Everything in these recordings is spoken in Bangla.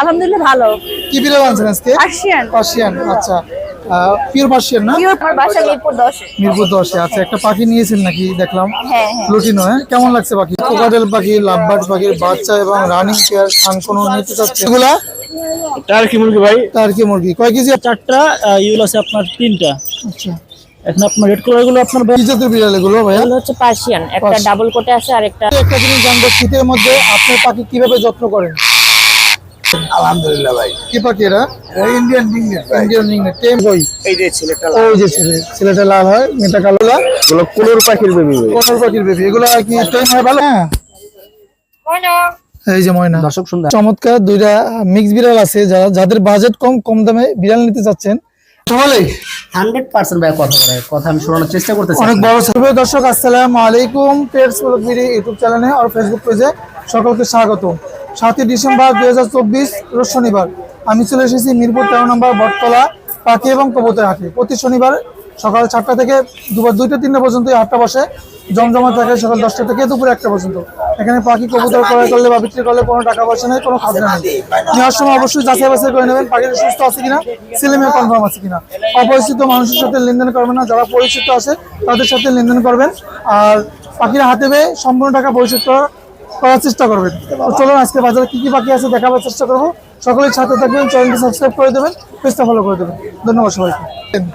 আলহামদুলিল্লাহ ভালো। কি বিড়াল আনছেন আজকে? পার্সিয়ান। পার্সিয়ান আচ্ছা। পিওর পার্সিয়ান না? পিওর বাসা মিরপুর দশে। মিরপুর দশে আচ্ছা। একটা পাখি নিয়েছেন নাকি? দেখলাম। হ্যাঁ হ্যাঁ। লুটিনো হ্যাঁ? কেমন লাগছে পাখি? কোকাটেল পাখি লাভবার্ড পাখির বাচ্চা এবং রানিং পেয়ার খান কোনো নিতে চাচ্ছে এগুলা? টার্কি মুরগি ভাই। তার কি মুরগি। কয় কেজি? চারটা ইউল আছে আপনার তিনটা। আচ্ছা। এখন আপনার রেড কালারগুলো আপনার কি জাতের বিড়াল এগুলো ভাইয়া? এগুলো হচ্ছে পার্সিয়ান। একটা ডাবল কোটে আছে আর একটা একটা জিনিস জানব শীতের মধ্যে আপনার পাখি কীভাবে যত্ন করেন? আলহামদুলিল্লাহ ভাই। কি পাখি এরা? ইন্ডিয়ান ইন্ডিয়ান টেম এই যে ছেলেটা ওই যে ছেলে ছেলেটা লাল হয় মেয়েটা কালো লালগুলো কোলোর পাখির বেবি কোনোর পাখির বেবি এগুলো কি টেম হয় ভালো? হ্যাঁ। এই যে ময়না। দর্শক সুন্দর চমৎকার দুইটা মিক্স বিড়াল আছে যারা যাদের বাজেট কম কম দামে বিড়াল নিতে চাচ্ছেন। তাহলে হান্ড্রেড পার্সেন্ট ভাই কথা বলে কথা আমি শোনানোর চেষ্টা করতেছি। অনেক বড় সর্বে দর্শক আসসালামু আলাইকুম। পেটস ইউটিউব চ্যানেলে আর ফেসবুক পেজে সকলকে স্বাগত সাতই ডিসেম্বর দুই হাজার চব্বিশ রোজ শনিবার। আমি চলে এসেছি মিরপুর তেরো নম্বর বটতলা পাখি এবং কবুতর হাটে। প্রতি শনিবার সকাল চারটা থেকে দুবার দুইটা তিনটা পর্যন্ত হাটটা বসে। জমজমা থাকে সকাল দশটা থেকে দুপুর একটা পর্যন্ত। এখানে পাখি, কবুতর ক্রয় করলে বা বিক্রি করলে কোনো টাকা পয়সা নেই, কোনো খাজনা নেই। নেওয়ার সময় অবশ্যই যাচাই বাছাই করে নেবেন পাখিটা সুস্থ আছে কিনা, ছেলেমেয়ে কনফার্ম আছে কিনা। অপরিচিত মানুষের সাথে লেনদেন করবেন না, যারা পরিচিত আছে তাদের সাথে লেনদেন করবেন। আর পাখিরা হাতে পেয়ে সম্পূর্ণ টাকা পরিশোধ করার করার চেষ্টা করবেন। চলুন আজকে বাজারে কি কি পাখি আছে দেখাবার চেষ্টা করব। সকলের সাথে থাকবেন চ্যানেলটি সাবস্ক্রাইব করে দেবেন পেজটা ফলো করে দেবেন। ধন্যবাদ সবাইকে।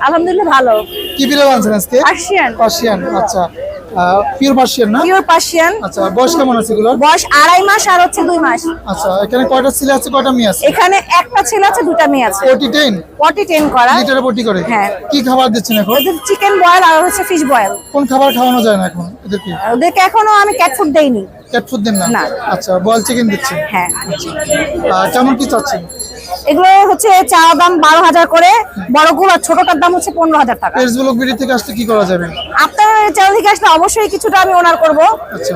আলহামদুলিল্লাহ ভালো। কি বিড়াল আনছেন আজকে? পার্সিয়ান। পার্সিয়ান আচ্ছা। পিওর পার্সিয়ান না? Pure Persian. আচ্ছা বয়স কেমন আছে এগুলোর? বয়স আড়াই মাস আর হচ্ছে দুই মাস। আচ্ছা এখানে কয়টা ছেলে আছে কয়টা মেয়ে আছে? এখানে একটা ছেলে আছে দুটা মেয়ে আছে। ওটি টেন করা। লিটারে পটি করে? হ্যাঁ। কি খাবার দিচ্ছেন এখন? ওদের চিকেন বয়েল আর হচ্ছে ফিশ বয়েল কোন খাবার খাওয়ানো যায় না এখন ওদেরকে এখনও আমি ক্যাট ফুড দেইনি। ক্যাট ফুড দেন না। আচ্ছা বয়েল চিকেন দিচ্ছেন? হ্যাঁ। কেমন কি চাচ্ছেন? এগুলো হচ্ছে চা দাম বারো হাজার করে বড়গুলো আর ছোটটার দাম হচ্ছে পনেরো হাজার টাকা। পেজ ব্লক বিডি থেকে আসতে কি করা যাবে? আপনার চ্যানেল থেকে আসলে অবশ্যই কিছুটা আমি ওনার করব। আচ্ছা।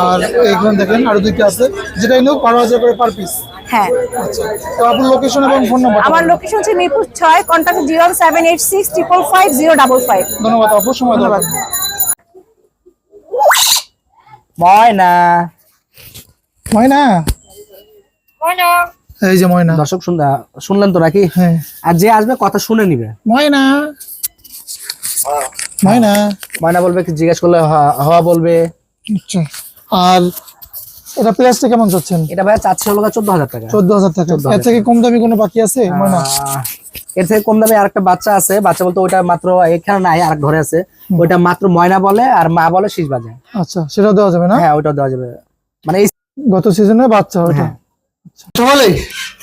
আর এইখানে দেখেন আরও দুইটা আছে। যেটাই নোক বারো হাজার করে পার পিস হ্যাঁ। আচ্ছা। তো আপনার লোকেশন এবং ফোন নাম্বার আমার লোকেশন হচ্ছে মিরপুর ছয় contact zero seven eight six triple five zero double five ধন্যবাদ অল্প সময় ধন্যবাদ। ময়না। ময়না? এই যে ময়না। দর্শক শুনলা শুনলেন তো নাকি? হ্যাঁ। আর যে আসবে কথা শুনে নিবে। ময়না? ময়না? ময়না বলবে কি জিজ্ঞেস করলে হ- হওয়া বলবে। আচ্ছা। আর এটা প্রাইসটা কেমন চাচ্ছেন? এটা ভাই চাচ্ছে হলো চোদ্দ হাজার টাকা। চোদ্দ হাজার টাকা। এর থেকে কম দামি কোনো বাকি আছে? ময়না? এর থেকে কম দামে আরেকটা বাচ্চা আছে। বাচ্চা বলতে ওইটা মাত্র এখানে নাই আরেক ঘরে আছে। ওইটা মাত্র ময়না বলে আর মা বলে শীষ বাজে। আচ্ছা সেটা দেওয়া যাবে না? হ্যাঁ ওইটা দেওয়া যাবে। মানে এই গত সিজনে বাচ্চা ওটা তাহলে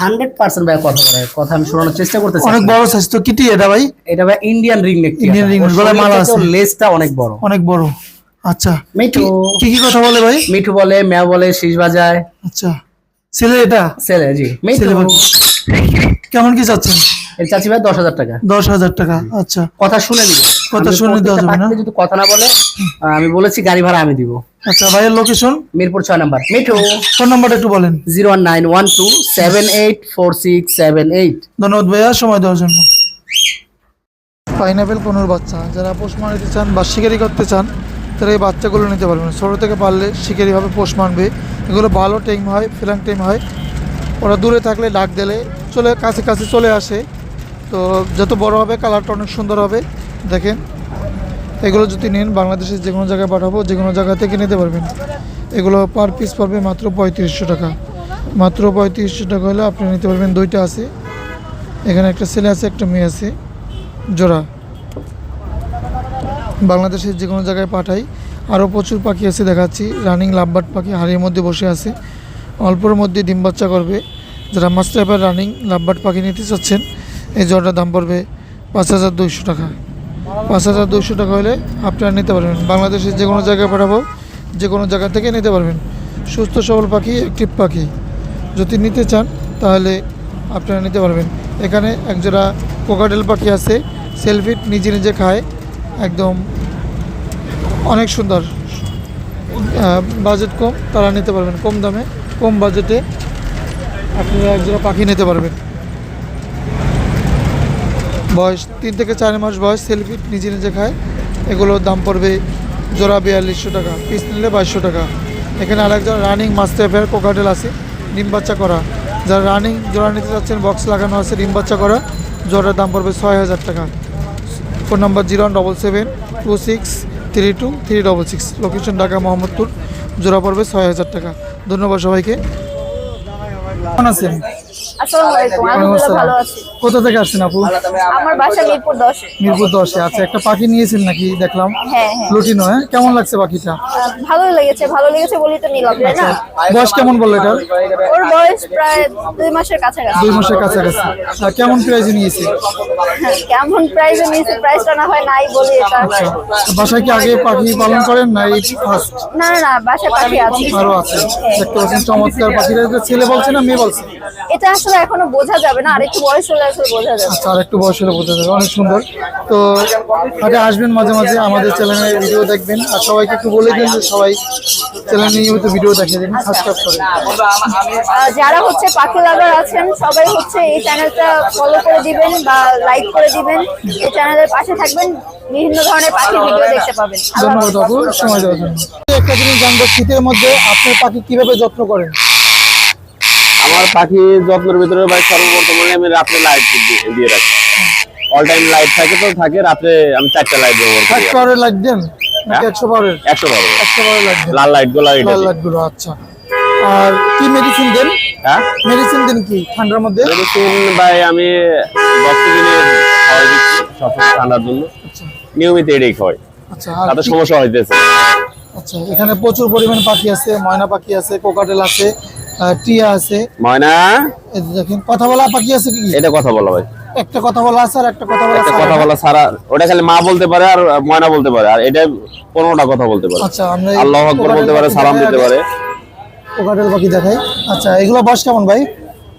হান্ড্রেড পার্সেন্ট ভাই কথা বলে কথা আমি শোনানোর চেষ্টা করতেছি অনেক বড় সাইজ তো কিটি এটা ভাই? এটা ভাই Indian ring neck Indian ring neck, গলায় আছে। লেজটা অনেক বড়। অনেক বড়। আচ্ছা। মিঠু। কি কি কথা বলে ভাই? মিঠু বলে ম্যাও বলে শীষ বাজায়। আচ্ছা। ছেলে এটা? ছেলে জি। ছেলে কেমন কি চাচ্ছেন? এর চাচ্ছি ভাই দশ হাজার টাকা। দশ হাজার টাকা আচ্ছা। কথা শুনে নিবে। কথা শুনে দেওয়া যাবে না? যদি কথা না বলে আমি বলেছি গাড়ি ভাড়া আমি দিব। আচ্ছা ভাইয়ের লোকেশন মিরপুর ছয় নাম্বার। মিঠু। ফোন নাম্বারটা একটু বলেন। Zero one nine one two seven eight four six seven eight. ধন্যবাদ ভাইয়া সময় দেওয়ার জন্য। পাইনাপেল কোনোর বাচ্চা। যারা পোষ মারতে চান বা শিকারি করতে চান তারা এই বাচ্চাগুলো নিতে পারবেন ছোটো থেকে পারলে শিকারিভাবে পোষ মানবে। এগুলো ভালো টাইম হয় ফিলাং টাইম হয়। ওরা দূরে থাকলে ডাক দিলে চলে, কাছে কাছে চলে আসে। তো যত বড় হবে কালারটা অনেক সুন্দর হবে। দেখেন, এগুলো যদি নেন বাংলাদেশের যে কোনো জায়গায় পাঠাবো, যে কোনো জায়গা থেকে নিতে পারবেন। এগুলো পার পিস পড়বে মাত্র পঁয়ত্রিশশো টাকা। মাত্র পঁয়ত্রিশশো টাকা হলে আপনি নিতে পারবেন দুইটা আছে। এখানে একটা ছেলে আছে, একটা মেয়ে আছে। জোড়া। বাংলাদেশের যে কোনো জায়গায় পাঠাই। আরও প্রচুর পাখি আছে দেখাচ্ছি। রানিং লাভবার্ড পাখি হাড়ির মধ্যে বসে আছে। অল্পর মধ্যে ডিম বাচ্চা করবে। যারা মাস্টার টাইপের রানিং লাভবার্ড পাখি নিতে চাচ্ছেন, এই জোড়াটার দাম পড়বে পাঁচ হাজার দুইশো টাকা। পাঁচ হাজার দুইশো টাকা হলে আপনারা নিতে পারবেন। বাংলাদেশের যে কোনো জায়গায় পাঠাবো, যে কোনো জায়গা থেকে নিতে পারবেন। সুস্থ, সবল পাখি অ্যাক্টিভ পাখি। যদি নিতে চান, তাহলে আপনারা নিতে পারবেন। এখানে একজোড়া কোকাডেল পাখি আছে। সেলফিট নিজে নিজে খায়। একদম অনেক সুন্দর বাজেট কম, তারা নিতে পারবেন কম দামে, কম বাজেটে আপনারা একজোড়া পাখি নিতে পারবেন। বয়স তিন থেকে চার মাস বয়স সেলফিট নিজে নিজে খায়, এগুলোর দাম পড়বে জোড়া বিয়াল্লিশশো টাকা পিস নিলে বাইশশো টাকা। এখানে আরেকজন রানিং মাস্টার কোকাটেল আছে, ডিম বাচ্চা করা। যারা রানিং জোড়া নিতে চাচ্ছেন বক্স লাগানো আছে, ডিম বাচ্চা করা, জোড়ার দাম পড়বে ছয় হাজার টাকা। ফোন নম্বর zero double seven two six three two three double six. Location Dhaka, Mohammadpur. জোড়া পড়বে ছয় হাজার টাকা। ধন্যবাদ সবাইকে। কেমন আসসালামু আলাইকুম। আলহামদুলিল্লাহ ভালো আছি। কোথা থেকে আসছেন আপু? আমার বাসা মিরপুর দশে। মিরপুর দশে আচ্ছা একটা পাখি নিয়েছেন নাকি? দেখলাম। হ্যাঁ হ্যাঁ। লুটিনো হ্যাঁ? কেমন লাগছে পাখিটা? লেগেছে ভালো লেগেছে বলেই তো নিলাম তাই না? বয়স কেমন বলল এটার? ওর বয়স প্রায় দুই মাসের কাছাকাছি। দুই মাসের কাছাকাছি। আর কেমন প্রাইজে নিয়েছে? কেমন প্রাইসে নিয়েছে প্রাইসটা না হয় নাই বলি এটা। বাসায় কি আগে পাখি পালন করেন না এই ফার্স্ট না না না বাসায় পাখি আছে। আরও আছে। দেখতে পাচ্ছেন চমৎকার পাখিটা। ছেলে বলছে না মেয়ে বলছে? এটা আসলে এখনও বোঝা যাবে না আর একটু বয়স হলে আসলে বোঝা যাবে। আচ্ছা আর একটু বয়স হলে বোঝা যাবে। অনেক সুন্দর। তো হাটে আসবেন মাঝে মাঝে আমাদের চ্যানেলে ভিডিও দেখবেন। আর সবাইকে একটু বলে দিন যে সবাই চ্যানেল নিয়মিত ভিডিও দেখে দিন সাবস্ক্রাইব করে যারা হচ্ছে পাখি লাভার আছেন সবাই হচ্ছে এই চ্যানেলটা ফলো করে দিবেন বা লাইক করে দিবেন। এই চ্যানেলের পাশে থাকবেন বিভিন্ন ধরনের পাখি ভিডিও দেখতে পাবেন। ধন্যবাদ আপু সময় দেওয়ার জন্য। একটা জিনিস জানব শীতের মধ্যে আপনার পাখি কীভাবে যত্ন করেন? আমার পাখি যত্নের ভিতরে ভাই সর্বপ্রথমে আমি রাত্রে লাইট দিয়ে রাখি। অল টাইম লাইট থাকে তো থাকে রাত্রে আমি চারটা লাইট ব্যবহার করি। একশো পাওয়ারের লাইট দেন? নাকি একশো পাওয়ারের একশো বারো একশো পাওয়ারের লাইট দেন। লাল লাইটগুলো লাল লাইটগুলো আচ্ছা। আর কি মেডিসিন দেন? হ্যাঁ? মেডিসিন দেন কি ঠান্ডার মধ্যে? মেডিসিন ভাই আমি দশ দিনের খাওয়াই দিচ্ছি সবসময় ঠান্ডার জন্য নিয়মিত এটাই খাওয়াই আচ্ছা আর তাতে সমস্যা হইতেছে। আচ্ছা এখানে প্রচুর পরিমাণ পাখি আছে ময়না পাখি আছে কোকাটেল আছে টিয়া আছে। ময়না? এই দেখেন কথা বলা পাখি আছে কি? এটা কথা বলা ভাই। একটা কথা বলা আছে আর একটা কথা বলা একটা কথা বলা সারা ওটা খালি মা বলতে পারে আর ময়না বলতে পারে আর এটা পনেরোটা কথা বলতে পারে। আচ্ছা আমরা আল্লাহ বলতে পারে সালাম দিতে পারে। কোকাটেল পাখি দেখাই। আচ্ছা এগুলো বয়স কেমন ভাই?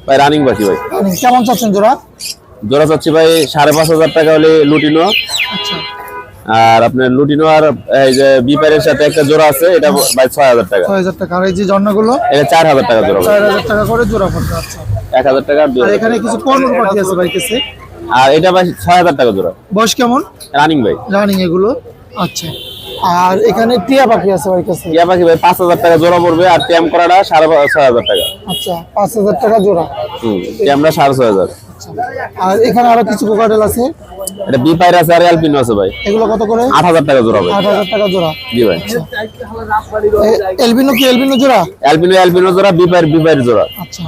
ভাই রানিং পাখি ভাই। মানে কেমন চাচ্ছেন জোড়া? জোড়া চাচ্ছি ভাই সাড়ে পাঁচ হাজার টাকা হলে লুটিনো আচ্ছা। আর আপনার লুটিনো আর এই যে বিপারের সাথে একটা জোড়া আছে এটা ভাই ছয় হাজার টাকা। ছয় হাজার টাকা। আর এই যে ঝর্ণাগুলো এটা চার হাজার টাকা জোড়া। ভাই। চার হাজার টাকা করে জোড়া পড়বে আচ্ছা। এক হাজার টাকা আর দুই আর এখানে কিছু পনেরো পাখি আছে ভাই কাছে? আর এটা ভাই ছয় হাজার টাকা জোড়া। বয়স কেমন? রানিং ভাই। রানিং এগুলো। আচ্ছা। আর এখানে টিয়া পাখি আছে ভাই কাছে? টিয়া পাখি ভাই পাঁচ হাজার টাকা জোড়া পড়বে আর ট্যাম করাটা সাড়ে পা- ছয় হাজার টাকা। আচ্ছা পাঁচ হাজার টাকা জোড়া। হুম ট্যামটা সাড়ে ছয় হাজার। আর এখানে আরও কিছু কোকাটেল আছে। এটা বিপাইর আছে আর অ্যালপিনো আছে ভাই। এগুলো কত করে? আট হাজার টাকা জোড়া ভাই। আট হাজার টাকা জোড়া। জি ভাই। এলবিনো কি জোড়া? অ্যালপিনো অ্যালপিনো জোড়া বিপাইর বিপাইর জোড়া। আচ্ছা।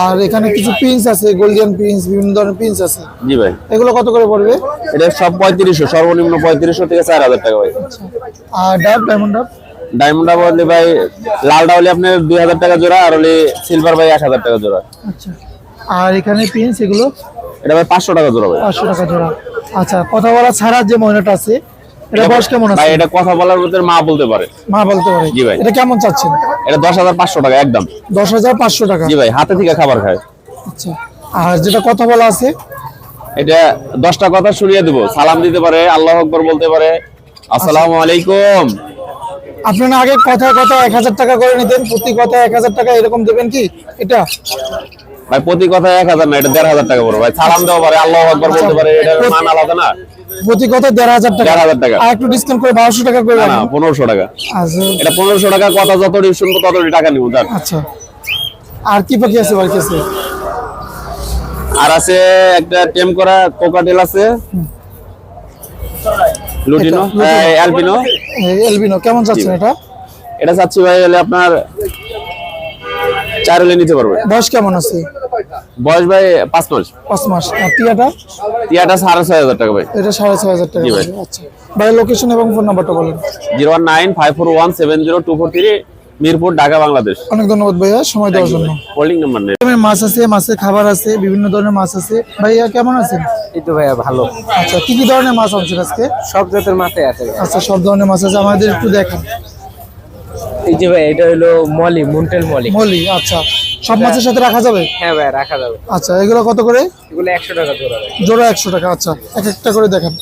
আর এখানে কিছু পিন্স আছে গোল্ডেন পিন্স বিভিন্ন ধরনের পিন্স আছে। জি ভাই। এগুলো কত করে পড়বে? এটা সব পঁয়ত্রিশশো সর্বনিম্ন পঁয়ত্রিশশো থেকে চার হাজার টাকা ভাই। আর ডাব ডায়মন্ড ডাব? ডায়মন্ডটা বললে ভাই লালটা হলে আপনার দুই হাজার টাকা জোড়া আর হলে সিলভার ভাই হাজার টাকা জোড়া। আচ্ছা। আর এখানে পিন্স এগুলো এটা ভাই পাঁচশো টাকা জোড়া ভাই। পাঁচশো টাকা জোড়া। আচ্ছা কথা বলা ছাড়া যে ময়নাটা আছে এটা বয়স কেমন আছে? ভাই এটা কথা বলার ভিতরে মা বলতে পারে। মা বলতে পারে। জি ভাই। এটা কেমন চাচ্ছেন? এটা দশ হাজার পাঁচশো টাকা একদম। দশ হাজার পাঁচশো টাকা। জি ভাই হাতে থেকে খাবার খায়। আচ্ছা আর যেটা কথা বলা আছে? এটা দশটা কথা শুনিয়ে দেবো। সালাম দিতে পারে আল্লাহ আকবর বলতে পারে। আসসালামু আলাইকুম। আপনারা আগে কথা কথা এক হাজার টাকা করে নিতেন প্রতি কথা এক হাজার টাকা এরকম দেবেন কি? এটা? ভাই প্রতি কথা এক হাজার না এটা দেড় হাজার টাকা পড়বে ভাই সালাম দেওয়া পারে আল্লাহ আকবর বলতে পারে এটা মান আলাদা না? প্রতি কথা দেড় হাজার টাকা। দেড় হাজার টাকা। আর একটু ডিসকাউন্ট করে বারোশো টাকা করে না পনেরোশো টাকা। আচ্ছা। এটা পনেরোশো টাকা কথা যতটি শুনব ততটি টাকা নিবো তার আচ্ছা। আর কি পাখি আছে বাড়ির কাছে আর আছে একটা টেম করা কোকাটেল আছে। লুটিনো? এটা, এলবিনো কেমন এটা? এটা চাচ্ছি ভাই হলে আপনার চার হলে নিতে পারবে। বয়স কেমন আছে? বয়স ভাই পাঁচ মাস? পাঁচ মাস। আর টিয়াটা? টিয়াটা সাড়ে ছয় হাজার টাকা ভাই। এটা সাড়ে ছয় হাজার টাকা ভাই। আচ্ছা। ভাই লোকেশন এবং ফোন নাম্বারটা বলেন। Zero one nine five four one seven zero two four three Mirpur Dhaka Bangladesh. অনেক ধন্যবাদ ভাইয়া সময় দেওয়ার জন্য। হোল্ডিং নাম্বার নেই। মাছ আছে মাছের খাবার আছে বিভিন্ন ধরনের মাছ আছে। ভাইয়া কেমন আছেন? এই তো ভাইয়া ভালো। আচ্ছা কি কি ধরনের মাছ আনছেন আজকে? সব জাতের মাথায় আছে আচ্ছা সব ধরনের মাছ আছে। আমাদের একটু দেখান। এই যে ভাই এটা হলো মলি মুন্টেল মলি। মলি আচ্ছা। সব মাছের সাথে রাখা যাবে? হ্যাঁ ভাই রাখা যাবে। আচ্ছা এগুলো কত করে? এগুলো একশো টাকা জোড়া জোড়া একশো টাকা আচ্ছা। এক একটা করে দেখেন।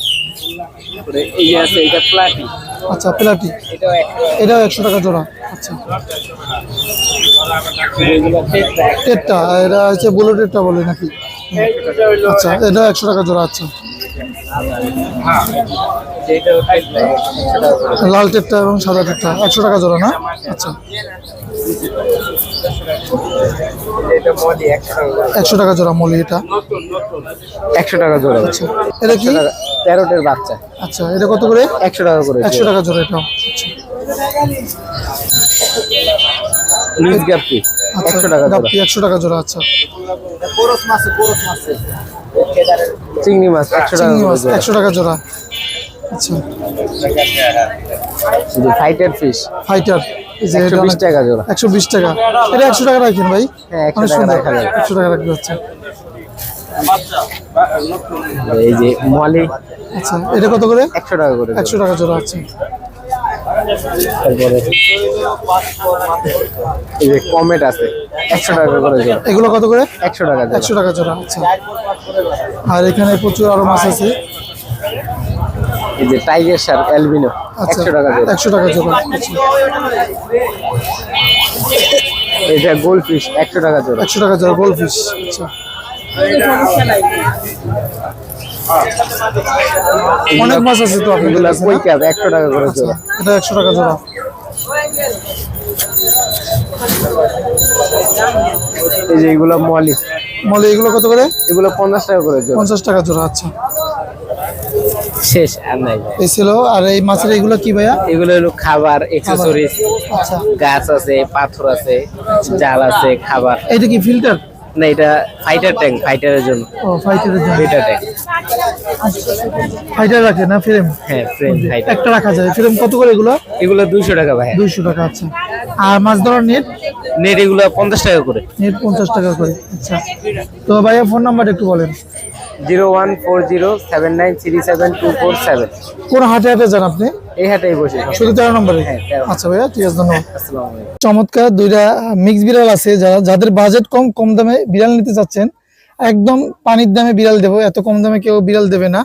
এই যে আছে এটা প্লাটি। আচ্ছা প্লাটি। এটাও একশো এটাও একশো টাকা জোড়া আচ্ছা। টেটটা এটা হচ্ছে বুলো টেটটা বলে নাকি আচ্ছা এটা একশো টাকা জোড়া আচ্ছা। লাল টেটটা এবং সাদা টেটটা একশো টাকা জোড়া না? আচ্ছা। একশো টাকা জোড়া মলি এটা। একশো টাকা জোড়া। আচ্ছা। এটা কি? তেরোটের বাচ্চা। আচ্ছা এটা কত করে? একশো টাকা করে একশো টাকা জোড়া এটা গ্যাপটি। আচ্ছা একশো টাকা জোড়া। একশো টাকা জোড়া আচ্ছা। চিংড়ি মাছ একশো টাকা চিংড়ি মাছ একশো টাকা জোড়া। আচ্ছা। ফাইটার ফিশ ফাইটার টাকা জোড়া। একশো বিশ টাকা। এটা একশো টাকা রাখেন ভাই? হ্যাঁ, 100 অনেক টাকা সুন্দর। একশো টাকা হচ্ছে এই যে মলি আচ্ছা এটা কত করে? একশো টাকা করে একশো টাকা জোড়া আছে তারপরে এই যে কমেট আছে একশো টাকা করে জোড়া এগুলো কত করে? একশো টাকা একশো টাকা জোড়া আচ্ছা। আর এখানে প্রচুর আরও মাছ আছে। এই যে টাইগার শার্ক অ্যালবিনো আচ্ছা একশো টাকা জোড়া একশো টাকা জোড়া আচ্ছা। এটা গোল্ড ফিশ একশো টাকা জোড়া। একশো টাকা জোড়া গোল্ড ফিশ আচ্ছা। অনেক মাছ আছে তো আপনাদের এগুলো কাছে, কই? ক্যাপ একশো টাকা করে আচ্ছা জোড়া। এটা একশো টাকা জোড়া। এই যে এগুলো মলি। মলে এগুলো কত করে? এগুলো পঞ্চাশ টাকা করে জোড়া। পঞ্চাশ টাকা জোড়া আচ্ছা। শেষ আর নাই। এই ছিল আর এই মাছের এগুলো কি ভাইয়া? এগুলো হলো খাবার এক্সেসরিজ আচ্ছা। গাছ আছে পাথর আছে জাল আছে খাবার। এটা কি ফিল্টার না এটা ফাইটার ট্যাঙ্ক ফাইটারের জন্য। ও ফাইটারের জন্য। ফাইটার ট্যাঙ্ক ফাইটার রাখে না ফ্রেম হ্যাঁ ফ্রেম ফাইটার একটা রাখা যায়। ফ্রেম কত করে এগুলো? এগুলো দুইশো টাকা ভাই দুইশো টাকা আচ্ছা। আর মাছ ধরার নেট নেট এগুলো পঞ্চাশ টাকা করে। নেট পঞ্চাশ টাকা করে আচ্ছা। তো ভাইয়া ফোন নাম্বার একটু বলেন। Zero one four zero seven nine three seven two four seven. কোন হাটে হাটে যান আপনি? এই হাটেই বসে শুধু তেরো নম্বরে? হ্যাঁ, আচ্ছা ভাইয়া ঠিক আছে ধন্যবাদ। চমৎকার দুইটা মিক্স বিড়াল আছে যারা যাদের বাজেট কম কম দামে বিড়াল নিতে চাচ্ছেন একদম পানির দামে বিড়াল দেবো এত কম দামে কেউ বিড়াল দেবে না।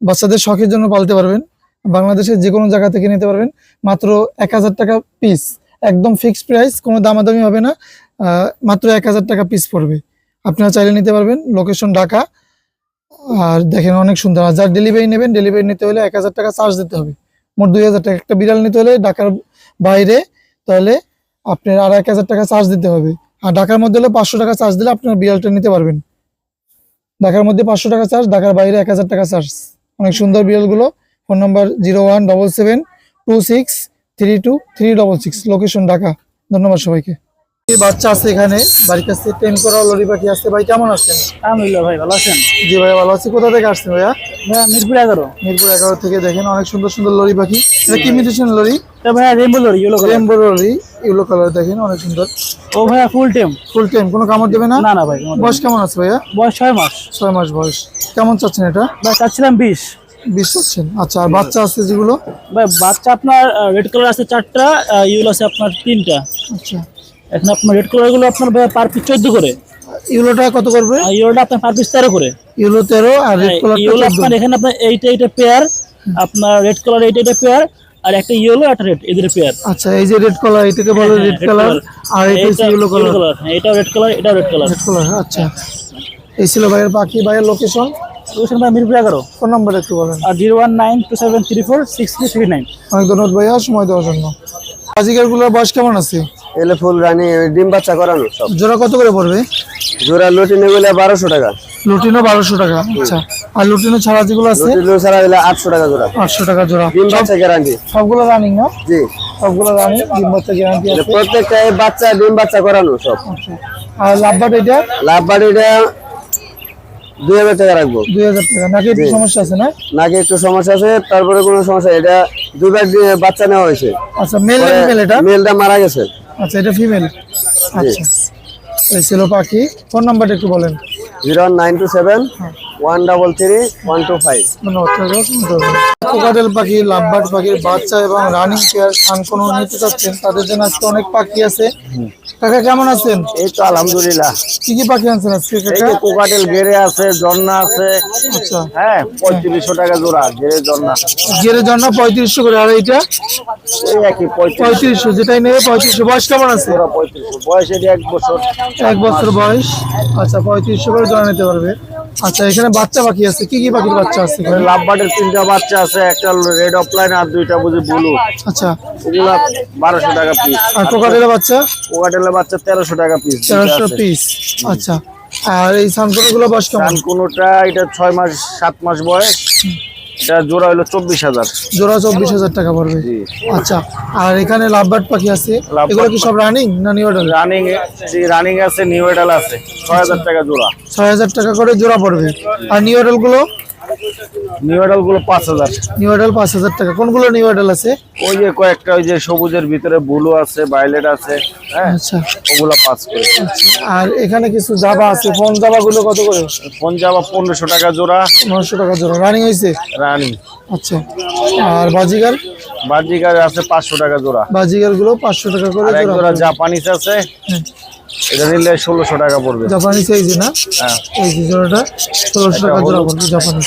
বাচ্চাদের শখের জন্য পালতে পারবেন। বাংলাদেশের যে কোনো জায়গা থেকে নিতে পারবেন। মাত্র এক হাজার টাকা পিস একদম ফিক্সড প্রাইস কোনো দামাদামি হবে না। আহ, মাত্র এক হাজার টাকা পিস পড়বে। আপনারা চাইলে নিতে পারবেন। লোকেশন ঢাকা। আর দেখেন অনেক সুন্দর। আর যার ডেলিভারি নেবেন ডেলিভারি নিতে হলে এক হাজার টাকা চার্জ দিতে হবে। মোট দুই হাজার টাকা। একটা বিড়াল নিতে হলে ঢাকার বাইরে তাহলে আপনার আর এক হাজার টাকা চার্জ দিতে হবে। আর ঢাকার মধ্যে হলে পাঁচশো টাকা চার্জ দিলে আপনার বিড়ালটা নিতে পারবেন। ঢাকার মধ্যে পাঁচশো টাকা চার্জ ঢাকার বাইরে এক হাজার টাকা চার্জ অনেক সুন্দর বিড়ালগুলো। Phone number zero one double seven two six three two three double six. Location Dhaka. ধন্যবাদ সবাইকে। বাচ্চা আছে এখানে বাড়ির কাছে টেন করা লরি পাখি আছে। ভাই কেমন আছেন? আলহামদুলিল্লাহ ভাই ভালো আছেন? জি ভাই ভালো আছি। কোথা থেকে আসছেন ভাইয়া? ভাইয়া মিরপুর এগারো। মিরপুর এগারো থেকে দেখেন অনেক সুন্দর সুন্দর লরি পাখি। এটা কি মিউটেশন লরি? ভাইয়া rainbow lory yellow colour rainbow lory yellow colour দেখেন অনেক সুন্দর। ও ভাইয়া ফুল টেম ফুল টাইম কোনো কামড় দেবে না? না না ভাই বয়স কেমন আছে ভাইয়া? বয়স ছয় মাস। ছয় মাস বয়স। কেমন চাচ্ছেন এটা? ভাই চাচ্ছিলাম বিশ। বিশ চাচ্ছেন? আচ্ছা আর বাচ্চা আছে যেগুলো? ভাই বাচ্চা আপনার রেড কালার আছে চারটা ইউলো আছে আপনার তিনটা। আচ্ছা। এখন আপনার রেড কালারগুলো আপনার পার পিস চোদ্দ করে। ইউলোটা কত করবে? ইউলোটা আপনার পার পিস তেরো করে। ইউলো তেরো আর রেড ইউলো আপনার এখানে আপনার এইটা এইটা পেয়ার আপনার রেড কালার এইটা এইটা পেয়ার আর একটা ইয়েলো একটা রেড এদের পেয়ার আচ্ছা এই যে রেড কালার এটাকে বলে রেড কালার আর এটা হচ্ছে ইউলো কালার কালার হ্যাঁ এটা রেড কালার এটা রেড কালার রেড কালার আচ্ছা। এই ছিল ভাইয়ের পাখি ভাইয়ের লোকেশন লোকেশন ভাই মিরপুর এগারো। ফোন নাম্বার একটু বলেন। আর zero one nine two seven three four six three three nine. অনেক ধন্যবাদ ভাইয়া সময় দেওয়ার জন্য। বয়স কেমন আছে? এলে ফুল রানি ডিম বাচ্চা করানো সব। জোড়া কত করে পড়বে? জোড়া লটিনে গেলে বারোশো টাকা। লুটিনো বারোশো টাকা আচ্ছা। আর লুটিনো ছাড়া যেগুলো আছে? লটিনো ছাড়া গেলে আটশো টাকা জোড়া। আটশো টাকা জোড়া। ডিম বাচ্চা গ্যারান্টি সবগুলো রানিং না? জি। সবগুলো রানিং ডিম বাচ্চা গ্যারান্টি আছে? প্রত্যেকটা বাচ্চা ডিম বাচ্চা করানো সব। আচ্ছা। আর লাভবাট এটা? লাভ বাড়িটা দুই হাজার টাকা রাখব। দুই হাজার টাকা। নাকি একটু সমস্যা আছে না? নাকি একটু সমস্যা আছে তারপরে কোনো সমস্যা এটা দুবার বাচ্চা নেওয়া হয়েছে। আচ্ছা মেল না ফিমেল এটা? মেলটা মারা গেছে। আচ্ছা এটা ফিমেল আচ্ছা। এই ছিল পাখি। ফোন নাম্বারটা একটু বলেন। Zero nine two seven one double three one two five. ধন্যবাদ। কোকাটেল পাখি লাভবাট পাখির বাচ্চা এবং রানিং পেয়ার খান কোনো নিতে চাচ্ছেন? তাদের জন্য আজকে অনেক পাখি আছে। কাকা কেমন আছেন? এই তো আলহামদুলিল্লাহ। কি কি পাখি আনছেন আজকে কাকা? কোকাটেল গেরে আছে জন্না আছে। আচ্ছা। হ্যাঁ পঁয়ত্রিশশো টাকা জোড়া গেরে জন্না গেরে জন্য পঁয়ত্রিশশো করে আর এইটা? এই একই পঁয়ত্রিশশো। যেটাই নেবে পঁয়ত্রিশশো। বয়স কেমন আছে? জোড়া পঁয়ত্রিশশো। বয়স এটি এক বছর। এক বছর বয়স। আচ্ছা পঁয়ত্রিশশো করে জমা নিতে পারবে। আচ্ছা এখানে বাচ্চা বাকি আছে। কি কি পাখির বাচ্চা আছে এখানে? লাভবার্ডের তিনটা বাচ্চা আছে একটা রেড অফলাইন আর দুইটা বুঝি ব্লু। আচ্ছা। ওগুলা বারোশো টাকা পিস আর কোকাটেলের বাচ্চা? কোকাটেলের বাচ্চা তেরোশো টাকা পিস তেরোশো পিস আচ্ছা। আর এই সানকোনগুলো বয়স কেমন? কোনোটা এটা ছয় মাস সাত মাস বয়স। এটা জোড়া হলো চব্বিশ হাজার। জোড়া চব্বিশ হাজার টাকা পড়বে। আচ্ছা আর এখানে লাভবার্ড পাখি আছে? এগুলো কি সব রানিং না নিউ অর্ডার রানিং রানিং আছে নিউ এডাল আছে। ছয় হাজার টাকা জোড়া। ছয় হাজার টাকা করে জোড়া পড়বে। আর নিউ অর্ডারগুলো? নিউ এডালগুলো পাঁচ হাজার। নিউ অর্ডার পাঁচ হাজার টাকা। কোনগুলো নিউ অর্ডার আছে? ওই যে কয়েকটা ওই যে সবুজের ভিতরে ব্লু আছে ভায়োলেট আছে হ্যাঁ? আচ্ছা। ওগুলো করে। আর এখানে কিছু জাবা আছে? ফোন জাবা গুলো কত করে? পনেরোশো টাকা জোড়া। টাকা জোড়া। রানিং হয়েছে? রানিং আচ্ছা। আর বাজিগার? আছে পাঁচশো টাকা জোড়া। বাজিগারগুলো পাঁচশো টাকা করে জোড়া জাপানিস আছে। হুম। এটা নিলে ষোলোশো টাকা পড়বে। জাপানি সাইজ না? হ্যাঁ। এই যে জোড়াটা ষোলোশো টাকা জোড়া পড়বে জাপানি।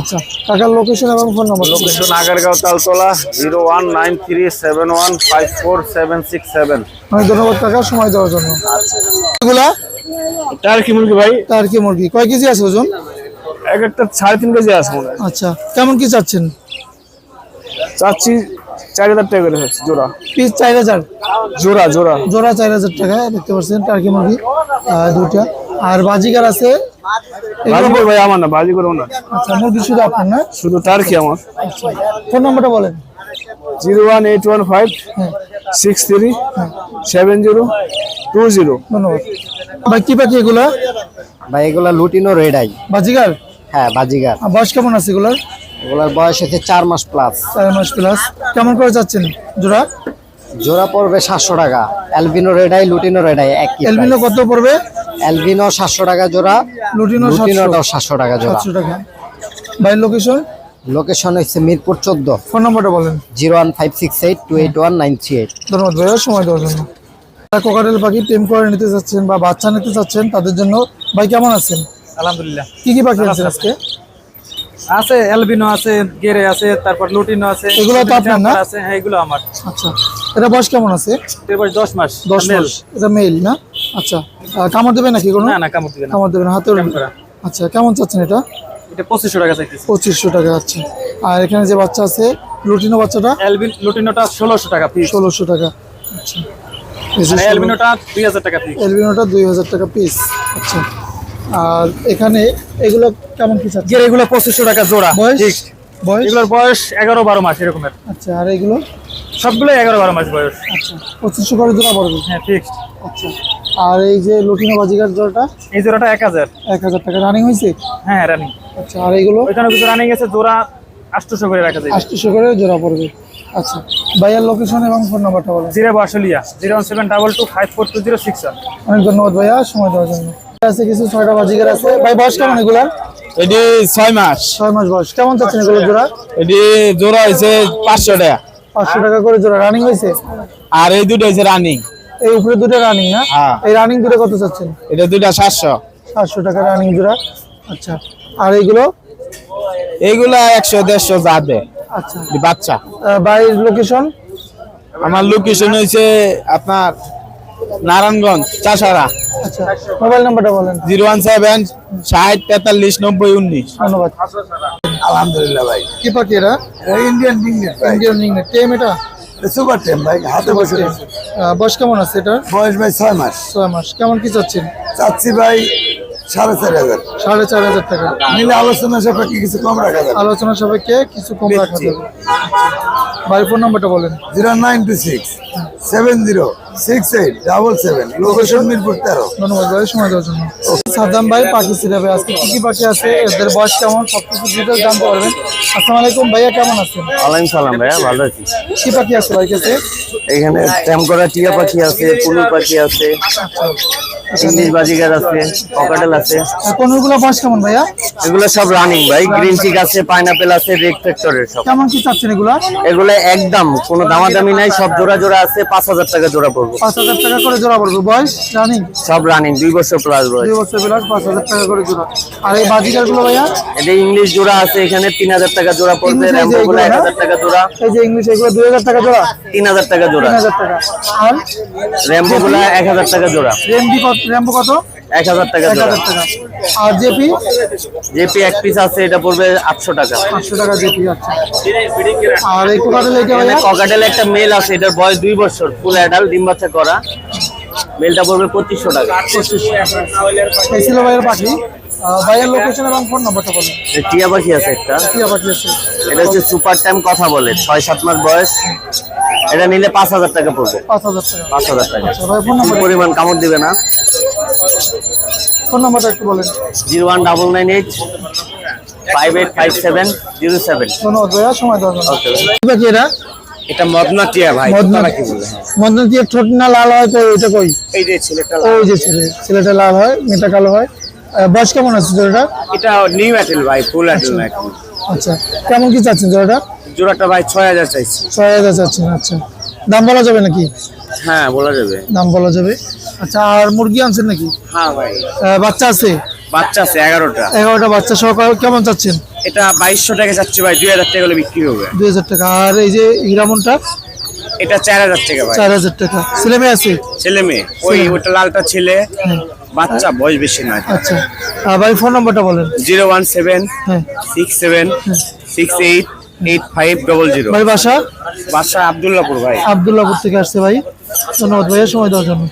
আচ্ছা টাকার লোকেশন এবং phone number location Agargaon Taltala zero one nine three seven one five four seven six seven অনেক ধন্যবাদ টাকা সময় দেওয়ার জন্য। এগুলা? টার্কি মুরগি ভাই। তার কি মুরগি। কয় কেজি আছে ওজন? এক একটা সাড়ে তিন কেজি আছে মনে হয়। আচ্ছা কেমন কি চাচ্ছেন? চাচ্ছি চার হাজার টাকা করে হচ্ছে জোড়া। পিস চার হাজার। জোড়া জোড়া। জোড়া চার হাজার টাকা দেখতে পাচ্ছেন টার্কি মুরগি দুইটা। আর বাজিগার আছে? বাজিকর ভাই আমার না বাজিকর ওনার। আচ্ছা মুরগি শুধু আপনার না? শুধু টার্কি আমার। ফোন নাম্বারটা বলেন। Zero one eight one five হ্যাঁ। Six three seven zero two zero. ধন্যবাদ। ভাই কি পাখি এগুলা? ভাই এগুলা লুটিনো রেড আই। বাজিগার? হ্যাঁ বাজিগার। বয়স কেমন আছে এগুলার? এগুলার বয়স হচ্ছে চার মাস প্লাস চার মাস প্লাস কেমন করে যাচ্ছেন জোড়া? জোড়া পড়বে সাতশো টাকা। Albino red eye lutino red eye একই এলবিনো কত পড়বে? অ্যালবিনো সাতশো টাকা জোড়া লুটিনো লুটিনোটাও সাতশো টাকা জোড়া। সাতশো টাকা। ভাই লোকেশন লোকেশন হচ্ছে মিরপুর চোদ্দ। ফোন নাম্বারটা বলেন। Zero one five six eight two eight one nine three eight. ধন্যবাদ ভাইয়া সময় দেওয়ার জন্য। যারা কোকাটেল পাখি টেম করে নিতে চাচ্ছেন বা বাচ্চা নিতে চাচ্ছেন তাদের জন্য ভাই কেমন আছেন? আলহামদুলিল্লাহ। কি কি পাখি আছেন আজকে? আছে। এলবিনো আছে গেরে আছে তারপর লুটিনো আছে এগুলো তো আপনার না? আছে হ্যাঁ এগুলো আমার। আচ্ছা। এটা বয়স কেমন আছে? এর বয়স দশ মাস দশ Male। মাস। এটা মেল না? আচ্ছা। কামড় দেবে নাকি কোনো? না না কামড় দিবে না। কামড় দেবে না হাতে। আচ্ছা কেমন চাচ্ছেন এটা? এটা পঁচিশশো টাকা চাইতেছে। পঁচিশশো টাকা আচ্ছা। আর এখানে যে বাচ্চা আছে লুটিনো বাচ্চাটা? এলবিন লুটিনোটা ষোলোশো টাকা পিস ষোলোশো টাকা আচ্ছা। এলবিনোটা দুই হাজার টাকা পিস এলবিনোটা দুই হাজার টাকা পিস আচ্ছা। আর এখানে এগুলো কেমন কি চাচ্ছে গেরে এগুলো পঁচিশশো টাকা জোড়া বয়স? বয়স? এগুলোর বয়স এগারো বারো মাস এরকমের। আচ্ছা আর এগুলো? সবগুলো এগারো বারো মাস বয়স। আচ্ছা পঁচিশশো করে জোড়া পড়বে? হ্যাঁ ফিক্সড আচ্ছা আর এই যে লুটিনো বাজিকার জোড়াটা? এই জোড়াটা এক হাজার। এক হাজার টাকা। রানিং হয়েছে? হ্যাঁ রানিং আচ্ছা আর এইগুলো ওইখানে কিছু রানিং আছে জোড়া আটশোশো করে রাখা যায়। আটশোশো করে জোড়া পড়বে। আচ্ছা ভাইয়ার লোকেশন এবং ফোন নাম্বারটা বলেন। Zero বাসলিয়া zero one seven double two five four two zero six অনেক ধন্যবাদ ভাইয়া সময় দেওয়ার জন্য। আছে কিছু ছয়টা বাজিকার আছে। ভাই বয়স কেমন এগুলার? এটি ছয় মাস। ছয় মাস বয়স। কেমন চাচ্ছেন এগুলো জোড়া? এটি জোড়া হয়েছে পাঁচশো টাকা। পাঁচশো টাকা করে জোড়া। রানিং হয়েছে আর এই দুটো হয়েছে রানিং এই উপরে দুটো রানিং না? হ্যাঁ। এই রানিং দুটো কত চাচ্ছেন? এটা দুইটা সাতশো। সাতশো টাকা রানিং জোড়া। আচ্ছা। আর এইগুলো? এইগুলা একশো দেড়শো যাবে আচ্ছা। বাচ্চা। আহ, লোকেশন আমার লোকেশন হয়েছে আপনার নারায়ণগঞ্জ চাষারা। আচ্ছা মোবাইল নাম্বারটা বলেন। জিরো ওয়ান সেভেন ষাট তেতাল্লিশ নব্বই উনিশ। ধন্যবাদ। আলহামদুলিল্লাহ ভাই। কি পাখি এরা ইন্ডিয়ান ইন্ডিয়ান টেম এটা? সুপার টেম ভাই হাতে বসে বয়স কেমন আছে এটা বয়স ভাই ছয় মাস। ছয় মাস। কেমন কি চাচ্ছেন? চাচ্ছি ভাই সাড়ে চার হাজার। সাড়ে চার হাজার টাকা। মিলে আলোচনা সাপেক্ষে কিছু কম রাখা যাবে। আলোচনা সাপেক্ষে কিছু কম রাখা যাবে। বাড়ির ফোন নাম্বারটা বলেন। Zero nine two six seven zero six eight double seven location Mirpur তেরো। ধন্যবাদ ভাই সময় দেওয়ার জন্য। সাদ্দাম ভাই পাখি সিরাবে আজকে কি কি পাখি আছে এদের বয়স কেমন সব কিছু ডিটেলস জানতে পারবেন। আসসালামু আলাইকুম ভাইয়া কেমন আছেন? ওয়ালাইকুম সালাম ভাইয়া ভালো আছি। কি পাখি আছে ভাই কাছে? এখানে ট্যাম করা টিয়া পাখি আছে পুলু পাখি আছে। ইংলিশ বাজিগার আছে পকাটেল আছে। কোনগুলো বয়স কেমন ভাইয়া? এগুলো সব রানিং ভাই গ্রিন চিক আছে পাইনাপেল আছে রেড ফ্যাক্টরের সব। কেমন কি চাচ্ছেন এগুলা? এগুলো একদম কোনো দামাদামি নাই সব জোড়া জোড়া আছে পাঁচ হাজার টাকা জোড়া পড়ব। পাঁচ হাজার টাকা করে জোড়া পড়বে। বয়স রানিং সব রানিং দুই বছর প্লাস বয়স। দুই বছর বিলাস পাঁচ হাজার টাকা করে জোড়া। আর এই বাজিকারগুলো ভাইয়া? এটা ইংলিশ জোড়া আছে এখানে তিন হাজার টাকা জোড়া পড়বে এক হাজার টাকা জোড়া। এই যে ইংলিশ এগুলো দুই হাজার টাকা জোড়া? তিন হাজার টাকা জোড়া। তিন হাজার টাকা। আর? র্যাম্বো গুলো এক হাজার টাকা জোড়া। রেমডি কত? র্যাম্বো কত? এক হাজার টাকা টাকা। আর জেপি? জেপি এক পিস আছে এটা পড়বে আটশো টাকা। পাঁচশো টাকা জেপি আচ্ছা। আর এই কোকাটেল এটা ভাইয়া। ককাটেল একটা মেল আছে এটার বয়স দুই বছর ফুল অ্যাডাল্ট ডিম বাচ্চা করা। মেলটা পড়বে পঁচিশশো টাকা। এই ছিল ভাইয়ের পাখি। ভাইয়ের লোকেশন এবং ফোন নাম্বারটা বলেন। টিয়া পাখি আছে একটা। টিয়া পাখি আছে। এটা হচ্ছে সুপার টাইম কথা বলে ছয় সাত মাস বয়স। এটা নিলে পাঁচ হাজার টাকা পড়বে। পাঁচ হাজার টাকা। পাঁচ হাজার টাকা। আচ্ছা পরিমাণ কামড় দিবে না? ফোন নাম্বারটা একটু বলেন। Zero one double nine eight five eight five seven zero seven. ধন্যবাদ ভাইয়া সময় দেওয়ার জন্য। এটা? এটা মদনা টিয়া ভাই মদনা মদনা দিয়ে ঠোঁট না লাল হয় তো ওইটা কই? এই যে ছেলেটা ওই যে ছেলে ছেলেটা লাল হয় মেয়েটা কালো হয়। বয়স কেমন আছে জোড়াটা এটা নিউ অ্যাটেল ভাই ফুল অ্যাটেল আচ্ছা। কেমন কি চাচ্ছেন জোড়াটা জোড়াটা ভাই ছয় হাজার চাইছি। ছয় হাজার চাচ্ছেন আচ্ছা। দাম বলা যাবে নাকি? হ্যাঁ বলা যাবে। দাম বলা যাবে। আচ্ছা আর মুরগি আনছেন নাকি? হ্যাঁ ভাই। বাচ্চা আছে? বাচ্চা আছে এগারোটা। এগারোটা বাচ্চা সহকার কেমন চাচ্ছেন? এটা বাইশশো টাকা চাচ্ছি ভাই দুই হাজার টাকা হলে বিক্রি হবে। দুই হাজার টাকা। আর এই যে হিরামনটা এটা চার হাজার টাকা ভাই। চার হাজার টাকা। ছেলে মেয়ে আছে? ছেলে মেয়ে। ওই ওটা লালটা ছেলে বাচ্চা বয়স বেশি নয়। আচ্ছা। আর ভাই ফোন নাম্বারটা বলেন। জিরো ওয়ান সেভেন হ্যাঁ। Six seven six eight eight five double zero. ভাই বাসা? বাসা আবদুল্লাপুর ভাই। আবদুল্লাপুর থেকে আসছে ভাই। ধন্যবাদ ভাইয়া। সময় দেওয়ার জন্য।